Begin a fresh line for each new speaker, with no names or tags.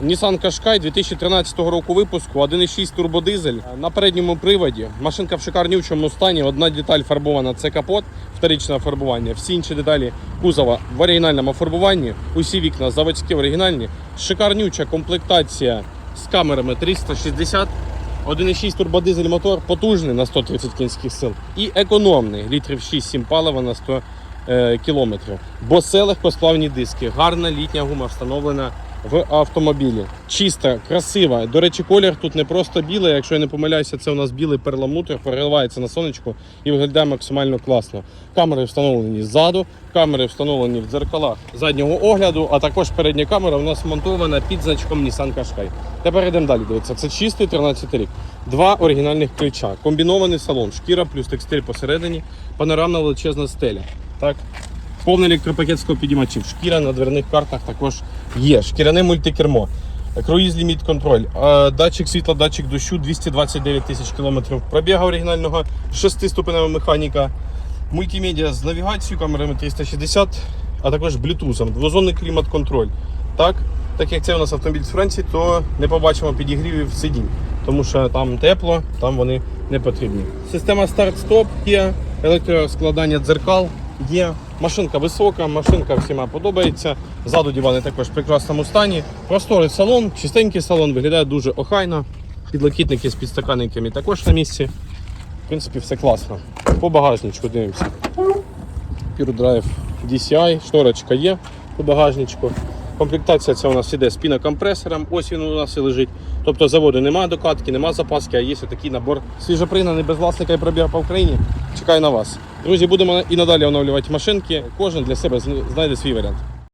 Nissan Qashqai 2013 року випуску, 1.6 турбодизель на передньому приводі. Машинка в шикарнючому стані. Одна деталь фарбована це капот, вторичне фарбування. Всі інші деталі кузова в оригінальному фарбуванні. Усі вікна заводські оригінальні. Шикарнюча комплектація з камерами 360. 1.6 турбодизель мотор потужний на 130 кінських сил і економний літрів 6-7 палива на 100 е, кілометрів. Босе легкосплавні диски, гарна літня гума встановлена в автомобілі. Чиста, красива. До речі, колір тут не просто білий. Якщо я не помиляюся, це у нас білий перламутр, переливається на сонечку і виглядає максимально класно. Камери встановлені ззаду, камери встановлені в дзеркалах заднього огляду, а також передня камера у нас монтована під значком Nissan Qashqai. Тепер йдемо далі. Дивіться, це чистий 13 рік. Два оригінальних ключа, комбінований салон, шкіра плюс текстиль посередині, панорамна величезна стеля. Так, повний електропакет склопідіймачів. Шкіра на дверних картах також є. Шкіряне мультикермо. Круїз ліміт контроль, е, датчик світла, датчик дощу, 229 тисяч кілометрів пробіга оригінального, 6-ступенева механіка, мультимедіа з навігацією, камерами 360, а також блютузом, двозонний клімат-контроль. Так, так як це у нас автомобіль з Франції, то не побачимо підігрівів сидінь, тому що там тепло, там вони не потрібні. Система старт-стоп є, електроскладання дзеркал є. Машинка висока, машинка всіма подобається. Ззаду дивани також в прекрасному стані. Просторий салон, чистенький салон, виглядає дуже охайно. Підлокітники з підстаканниками також на місці. В принципі, все класно. По багажничку дивимося. Drive DCI, шторочка є по багажничку. Комплектація це у нас іде з пінокомпресором, ось він у нас і лежить. Тобто заводу немає докатки, немає запаски, а є такий набор свіжопригнаний без власника і пробіг по Україні. Чекаю на вас. Друзі, будемо і надалі оновлювати машинки. Кожен для себе знайде свій варіант.